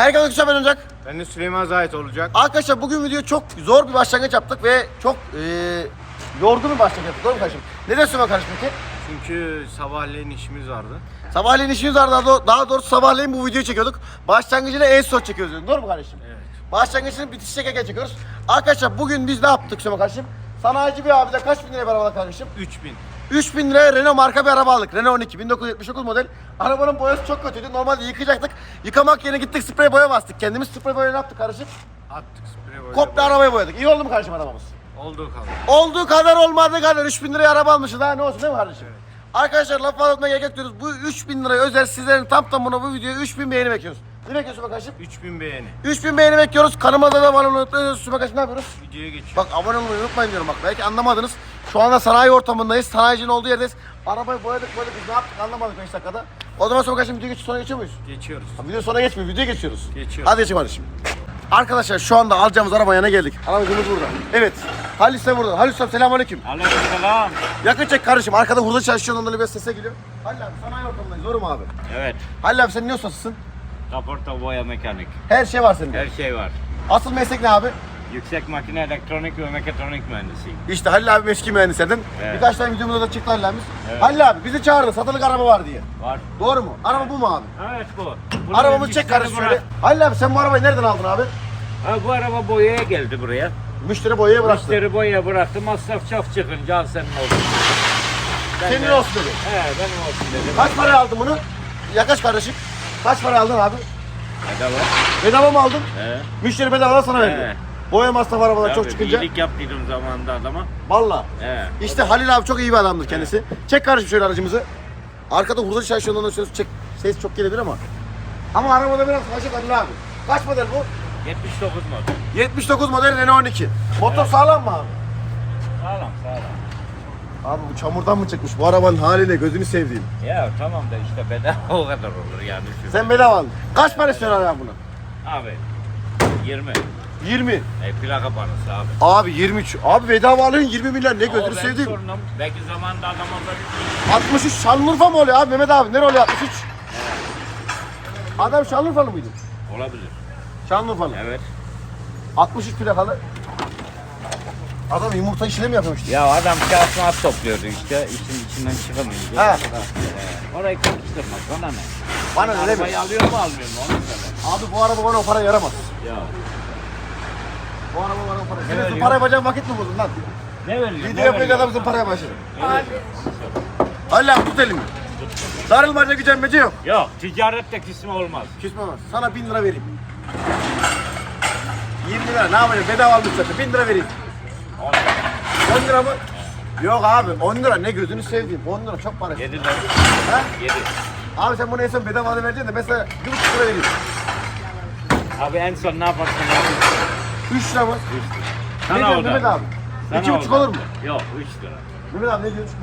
Herkese güzel ben olacak. Ben de Süleyman Zahit olacak. Arkadaşlar bugün video çok zor bir başlangıç yaptık ve çok eee yorgun bir başlangıç yaptık. Doğru mu kardeşim? Ne diyorsun ben kardeşim peki? Çünkü sabahleyin işimiz vardı. Sabahleyin işimiz vardı. Daha doğ- Daha doğrusu sabahleyin bu videoyu çekiyorduk. Başlangıcını en son çekiyoruz. dedim. Doğru mu kardeşim? Evet. Başlangıcını bitiş çekerken çekiyoruz. Arkadaşlar bugün biz ne yaptık Süleyman kardeşim? Sanayici bir abide kaç bin liraya aldık kardeşim? 3000. 3000 liraya Renault marka bir araba aldık. Renault 12 1979 model. Arabanın boyası çok kötüydü. Normalde yıkayacaktık. Yıkamak yerine gittik sprey boya bastık. Kendimiz sprey boya ne yaptık kardeşim? Attık sprey boya. Komple arabayı boyadık. İyi oldu mu kardeşim arabamız? Olduğu kadar. Olduğu kadar olmadığı kadar 3000 liraya araba almışız daha ne olsun değil mi kardeşim? Arkadaşlar laf anlatmaya gerek yok diyoruz. Bu 3000 liraya özel sizlerin tam tamına bu videoya 3000 beğeni bekliyoruz. Ne bekliyorsun bak kardeşim? 3000 beğeni. 3000 beğeni bekliyoruz. Kanımıza da abone olmayı. Süper kardeşim ne yapıyoruz? Videoya geçiyor. Bak abone olmayı unutmayın diyorum bak. Belki anlamadınız. Şu anda sanayi ortamındayız. Sanayicinin olduğu yerdeyiz. Arabayı boyadık boyadık biz ne yaptık anlamadık 5 dakikada. O zaman sonra kardeşim video geçiyor sonra geçiyor muyuz? Geçiyoruz. Ha, video sonra geçmiyor videoya geçiyoruz. Geçiyoruz. Hadi geçelim kardeşim. Arkadaşlar şu anda alacağımız arabaya ne geldik? Arabacımız burada. Evet. Halil Usta burada. Halil Usta selamünaleyküm. Aleykümselam. Yakın çek kardeşim. Arkada hurda çalışıyor ondan bir sese geliyor. Halil abi sanayi ortamındayız. Doğru mu abi? Evet. Halil abi sen ne ustasısın? Kaporta boya mekanik. Her şey var senin. Her şey var. Asıl meslek ne abi? Yüksek makine elektronik ve mekatronik mühendisiyim. İşte Halil abi meşki mühendislerden. Evet. Birkaç tane videomuzda da çıktı Halil abimiz. Evet. Halil abi bizi çağırdı. Satılık araba var diye. Var. Doğru mu? Araba bu mu abi? Evet bu. Bunun Arabamızı çek bırak- şöyle. Halil abi sen bu arabayı nereden aldın abi? Ha, bu araba boyaya geldi buraya. Müşteri boyaya bıraktı. Müşteri boyaya bıraktı. Masraf çok çıkınca al senin olsun. Ben Senin de- olsun dedi. He benim olsun dedim. Kaç paraya aldın bunu? Yaklaş kardeşim. Kaç para aldın abi? Bedava. Bedava mı aldın? He. Müşteri bedava sana verdi. He. Boya masrafı arabalar çok çıkınca. iyilik yaptıydım zamanında adama. Valla. He. İşte Halil abi çok iyi bir adamdır kendisi. Çek kardeşim şöyle aracımızı. Arkada hurda ondan sonra çek. Ses çok gelebilir ama. Ama arabada biraz kaçak Halil abi. Kaç model bu? 79 model. 79 model Renault 12. Motor sağlam mı abi? Sağlam sağlam. Abi bu çamurdan mı çıkmış? Bu arabanın haline gözünü sevdiğim. Ya tamam da işte bedava o kadar olur yani. Şu- Sen bedava aldın. Kaç para istiyorsun abi bunu? Abi 20. 20. E, plaka parası abi. Abi 23. Abi bedava alıyorsun 20 milyar ne gözünü benim sevdiğim. sorunum. Belki zamanında adam olabilir. 63 Şanlıurfa mı oluyor abi Mehmet abi? Nere oluyor 63? Adam Şanlıurfalı mıydı? Olabilir. Şanlıurfalı. Evet. 63 plakalı. Adam yumurta işine mi yapıyormuş? Ya adam kağıt mağat topluyordu işte. İşin içinden çıkamayınca. Ha. Ee, Orayı karıştırmak bana ne? Bana ne Arabayı demek? alıyor mu almıyor mu onu söyle. Abi bu araba bana o para yaramaz. Ya. Bu araba bana o para. Sen veriyor? para yapacağın vakit mi buldun lan? Ne veriyor? Video yapacak adamsın paraya başladın. Allah tut elimi. Darılmaca gücenmece yok. Yok ticarette küsme olmaz. Küsme var. Sana 1000 lira vereyim. 20 lira ne yapacağım? Bedava aldık zaten. 1000 lira vereyim. 10 lira mı? Yok abi 10 lira ne gözünü seveyim. 10 lira çok para. 7 lira. Ha? 7. Abi sen bunu en son bedava da vereceksin de ben sana 1,5 lira vereyim. Abi en son ne yaparsın ya? 3 lira mı? Sana ne diyorsun o da. Mehmet abi? Sana 2,5 o da. olur mu? Yok 3 lira. Mehmet abi ne diyorsun?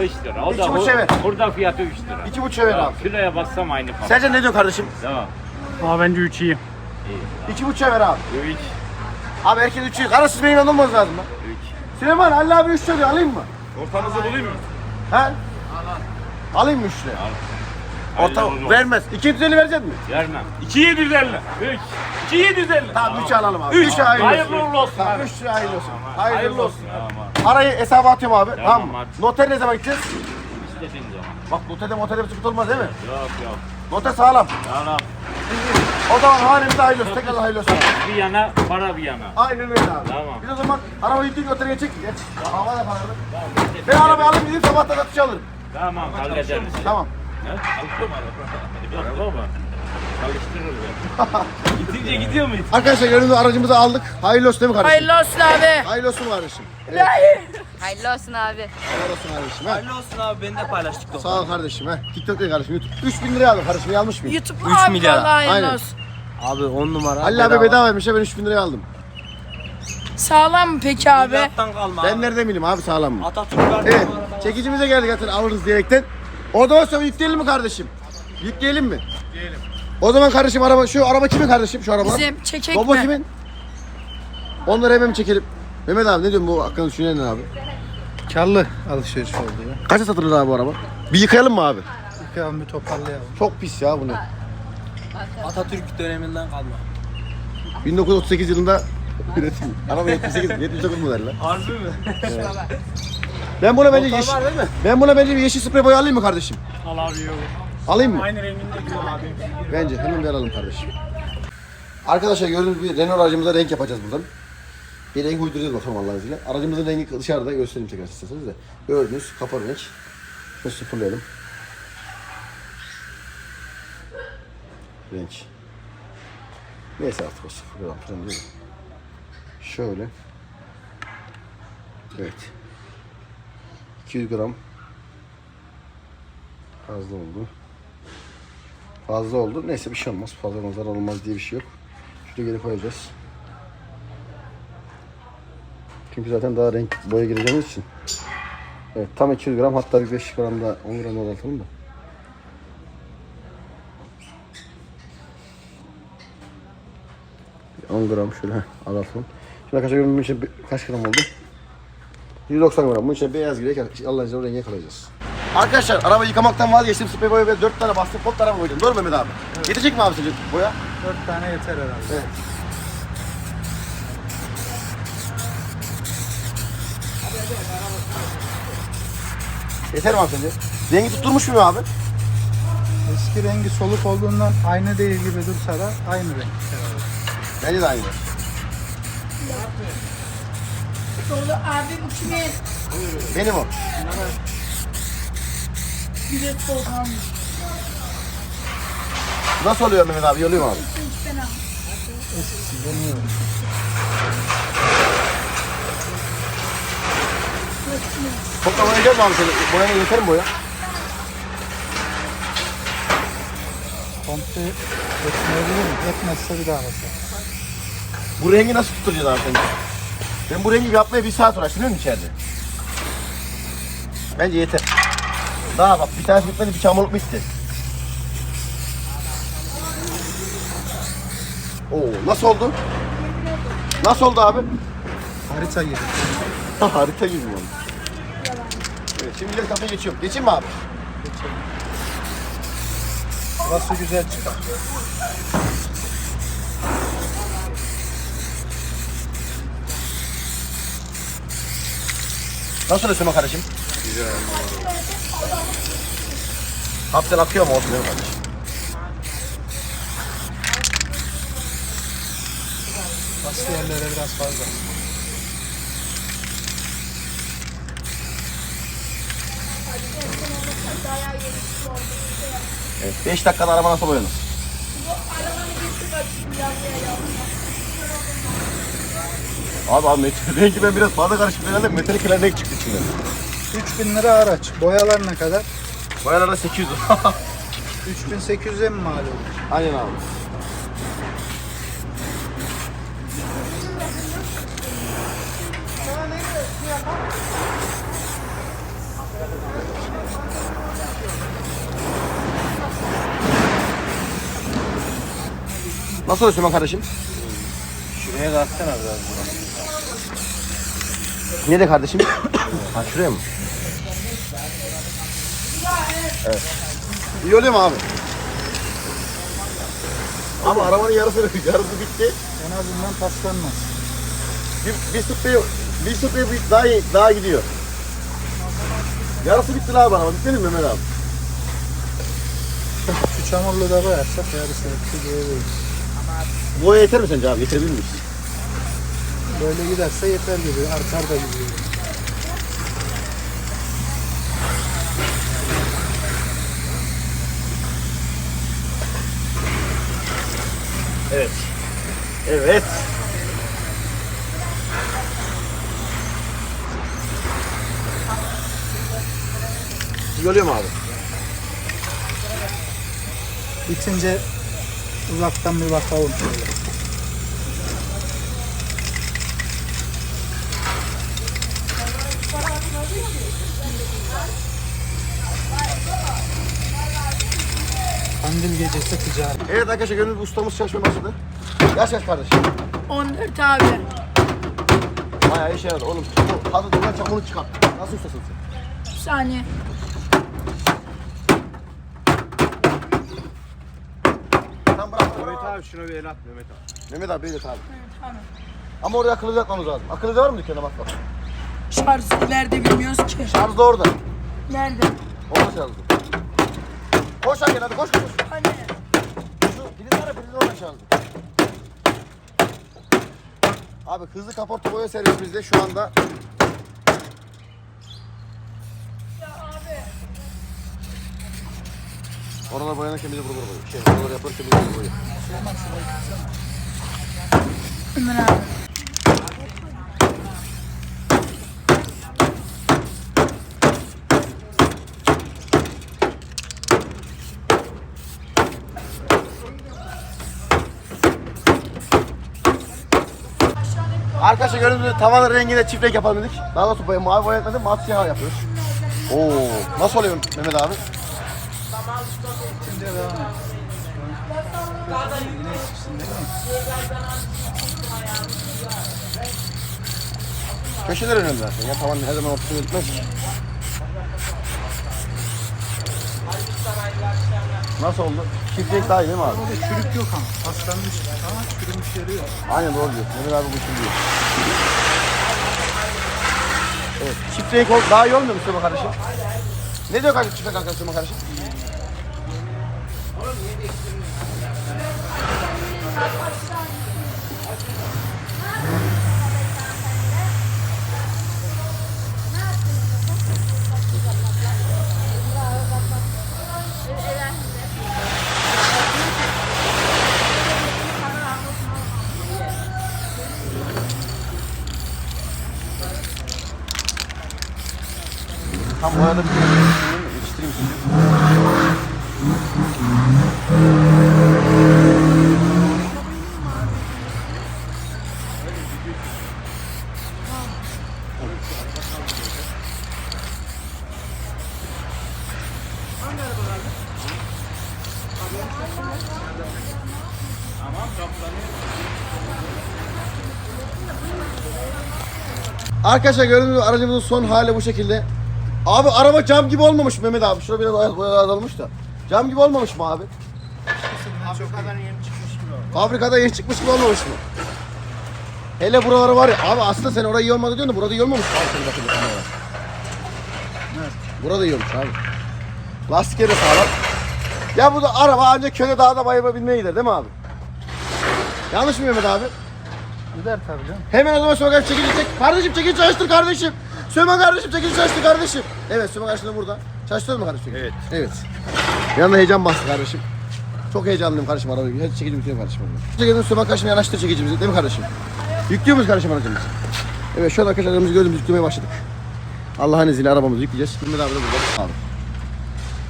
3 lira. O İki da buçuk bu, evet. burada fiyatı 3 lira. 2,5 ver abi. Kiloya bassam aynı para. Sence ne diyor kardeşim? Tamam. Aa bence 3 iyi. İyi. 2,5 ver abi. 3. Abi herkes 3'ü. Karasız beyin olmaz lazım lan. 3. Süleyman Ali abi 3 söylüyor alayım mı? Ortanızı bulayım mı? He? Alayım mı 3 lira? Orta olsun. vermez. 250 verecek mi? Vermem. 2750. 3. 2750. Tamam 3 alalım abi. 3 Üç. hayırlı olsun. Hayırlı uğurlu olsun Tamam abi. 3 lira hayırlı olsun. Hayırlı Hayırlı olsun. olsun. Tamam. Parayı hesaba atıyorum abi. Tamam, mı? at. Noter ne zaman gideceğiz? İstediğin zaman. Bak noterde moterde bir sıkıntı olmaz değil mi? Yok yok. Noter sağlam. Tamam. O zaman hanemize hayırlı olsun. Tekrar hayırlı olsun. Bir yana, para bir yana. Aynen öyle abi. Tamam. Biz o zaman arabayı yükleyin notere geçecek. Geç. Ya, hava da kararlı. Ben arabayı alayım gideyim sabahtan atış alırım. Tamam hallederiz. Tamam. He? Araba mı? Çalıştırır beni. Gitince gidiyor muyuz? Arkadaşlar yanımda aracımızı aldık. Hayırlı olsun değil mi kardeşim? Hayırlı olsun abi. Hayırlı olsun kardeşim. Hayırlı olsun abi. Hayırlı olsun kardeşim. He. Hayırlı olsun abi beni de paylaştık da. Sağ ol kardeşim. He. TikTok değil kardeşim. YouTube. 3000 liraya aldım kardeşim. Yanlış mıyım? YouTube Üç abi milyar. vallahi hayırlı Aynen. olsun. Abi 10 numara. Halil abi bedavaymış ya ben 3000 liraya aldım. Sağlam mı peki abi? Milattan kalma Ben abi. nereden bileyim abi sağlam mı? Atatürk verdi Evet. bu araba. Çekicimize geldik zaten alırız diyerekten. O zaman sonra yükleyelim mi kardeşim? Yükleyelim mi? Yükleyelim. O zaman kardeşim araba şu araba kimin kardeşim şu araba? Bizim çekek Baba mi? kimin? Onları hemen çekelim. Mehmet abi ne diyorsun bu hakkında düşünen ne abi? Karlı alışveriş oldu ya. Kaça satılır abi bu araba? Bir yıkayalım mı abi? Yıkayalım bir toparlayalım. Çok pis ya bunu. Atatürk döneminden kalma. 1938 yılında üretim. Araba 78, 79 model Harbi mi? Ben buna bence yeşil, ben buna bence bir yeşil sprey boya alayım mı kardeşim? Al abi iyi olur. Alayım mı? Aynı renginde güzel abi. Bence hemen bir alalım kardeşim. Arkadaşlar gördüğünüz gibi Renault aracımıza renk yapacağız buradan. Bir renk uyduracağız bakalım Allah'ın izniyle. Aracımızın rengi dışarıda göstereyim tekrar isterseniz de. Gördünüz kapı renk. Şöyle sıfırlayalım. Renk. Neyse artık o sıfırlayalım? Şöyle. Evet. 200 gram fazla oldu. Fazla oldu. Neyse bir şey olmaz. Fazla nazar olmaz diye bir şey yok. Şuraya geri koyacağız. Çünkü zaten daha renk boya gireceğimiz için. Evet tam 200 gram hatta bir 5 gram da 10 gram azaltalım da. Bir 10 gram şöyle azaltalım. Şimdi için bir- kaç gram oldu? 190 gram. Bunun içine beyaz girerek Allah'ın izniyle o rengi yakalayacağız. Arkadaşlar araba yıkamaktan vazgeçtim. Sprey boya ve 4 tane bastım. Pot araba koydum. Doğru mu Mehmet abi? Yetecek mi abi sence boya? 4 tane yeter herhalde. Evet. Yeter mi abi sence? Rengi tutturmuş mu abi? Eski rengi soluk olduğundan aynı değil gibi dursa da aynı renk. Bence de aynı. Sonra abi bu kimin? Benim o. De soğan. Nasıl oluyor Mehmet abi? Yoluyor mu abi? Hiç fena. Toplam boyayacak mı abi seni? Boyana yeter mi boya? Komple etmeyebilir mi? Etmezse bir daha basar. Bu rengi nasıl tutturacağız abi sence? Ben bu rengi yapmaya bir saat uğraştım değil mi içeride? Bence yeter. Daha bak bir tanesi bitmedi bir çamurluk bitti. Oo nasıl oldu? Nasıl oldu abi? Harita gibi. Harika gibi oldu. Evet şimdi gel kafeye geçiyorum. Geçeyim mi abi? Burası güzel çıkar. Nasıl oluyor kardeşim? Güzel. Hapten akıyor mu olsun kardeşim? Baslı yerlere biraz fazla. Evet 5 dakikada araba nasıl boyanır? Abi abi metal rengi ben biraz fazla karışık herhalde metalik renk çıktı içinden. 3000 lira araç. Boyalar ne kadar? Boyalarda 800 3800'e mi mal olur? Aynen abi. Nasıl Süleyman kardeşim? Şuraya da atsana biraz burası. Nerede kardeşim? ha şuraya mı? Evet. İyi oluyor mu abi? Ama arabanın yarısı yarısı bitti. En azından paslanmaz. Bir, bir sprey bir bir- daha daha gidiyor. Yarısı bitti lan bana. Bitti mi Mehmet abi? Şu çamurlu da koyarsak yarısı hepsi diyebiliriz. Bu yeter mi sence abi? Yetebilir miyiz? Böyle giderse yeter gibi. Artar da gidiyor. Evet. Evet. Görüyor mu abi? Bitince uzaktan bir bakalım şöyle. Kandil gecesi ticaret. Evet arkadaşlar gönül ustamız çalışmaya başladı. Yaş yaş kardeşim. 14 abi. Bayağı işe yaradı oğlum. Bu Hazır duran çamurunu çıkart. Nasıl ustasın sen? Bir saniye. Tam bırak Mehmet abi şuna bir el at Mehmet abi. Mehmet abi Beylet abi. Tamam. Ama oraya akıllı yapmamız lazım. Akıllı var mı dükkanda bak bak. Şarj nerede bilmiyoruz ki. Şarj da orada. Nerede? Orada şarjı. Koş lan gel hadi koş koş. Hani? Şu priz var ya prizin orada şarjı. Abi hızlı kaporta boya servisimizde şu anda Ya abi. Oralar boyanırken bizi burada boyuyor. Şey, oralar yapılırken bizi burada boyuyor. Ömer abi. Arkadaşlar gördüğünüz gibi tavan renginde çift renk yapalım dedik. Daha doğrusu boya, mavi boya etmedim, mat siyah yapıyoruz. Oo, nasıl oluyor Mehmet abi? Köşeler önemli zaten ya tavan her zaman ortasına gitmez. Nasıl oldu? Çift renk daha iyi değil mi abi? Burada çürük yok ama. Paslanmış ama çürümüşleri yok. Aynen doğru diyor. Mehmet abi bu diyor. Evet. Çift renk ol, daha iyi olmuyor mu Süleyman kardeşim? Ne diyor kardeşim çift renk arkadaşım Süleyman kardeşim? Tam bu arada bir yetiştireyim sizi. Arkadaşlar gördüğünüz aracımızın son hali bu şekilde. Abi araba cam gibi olmamış Mehmet abi. Şurada biraz boya- boya azalmış da. Cam gibi olmamış mı abi? Fabrikadan yeni çıkmış gibi oldu. Fabrikada yeni çıkmış gibi olmamış mı? Hele buraları var ya. Abi aslında sen orayı iyi olmadı diyorsun da burada iyi olmamış. Bakın bakın oraya. Burada iyi olmuş abi. Lastikleri de sağlam. Ya bu da araba ancak köyde dağda bayıma binmeye gider değil mi abi? Yanlış mı Mehmet abi? Gider tabii canım. Hemen o zaman Süleyman kardeşim çekici çek. Kardeşim çekici çalıştır kardeşim. Süleyman kardeşim çekici çalıştır kardeşim. Evet Süleyman kardeşim de burada. Çalıştırır mı kardeşim? Evet. Evet. Yanında heyecan bastı kardeşim. Çok heyecanlıyım kardeşim arabayı. Hadi çekici bitiriyorum kardeşim. Çekelim Süleyman kardeşim yanaştır çekicimizi değil mi kardeşim? Yüklüyor muyuz kardeşim aracımızı? Evet şu an arkadaşlar aracımızı gördüğümüz yüklemeye başladık. Allah'ın izniyle arabamızı yükleyeceğiz. Mehmet abi de burada. Abi.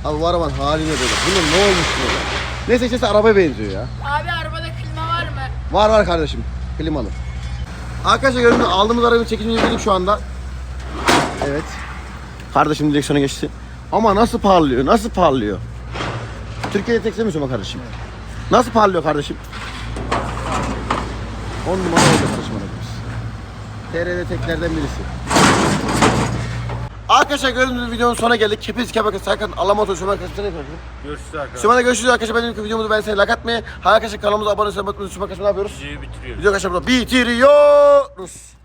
Abi bu arabanın haline böyle. Bunun ne olmuş böyle? Neyse işte arabaya benziyor ya. Abi arabada klima var mı? Var var kardeşim. Klimalı. Arkadaşlar gördüğünüz aldığımız arabanın çekicini yükledik şu anda. Evet. Kardeşim direksiyona geçti. Ama nasıl parlıyor? Nasıl parlıyor? Türkiye'de tek misin kardeşim? Nasıl parlıyor kardeşim? 10 numara olacak saçma arabamız. TR'de teklerden birisi. Arkadaşlar gördüğünüz gibi videonun sonuna geldik. Kepez Kebak'ın Serkan Alamoto Şömer Kaçı'nda ne yapıyoruz? Görüşürüz arkadaşlar. Şöyle görüşürüz arkadaşlar. Benim videomuzu ben seni like atmayı. Arkadaşlar kanalımıza abone olmayı unutmayın. Şömer Kaçı'nda ne yapıyoruz? Videoyu bitiriyoruz. Video arkadaşlar burada bitiriyoruz.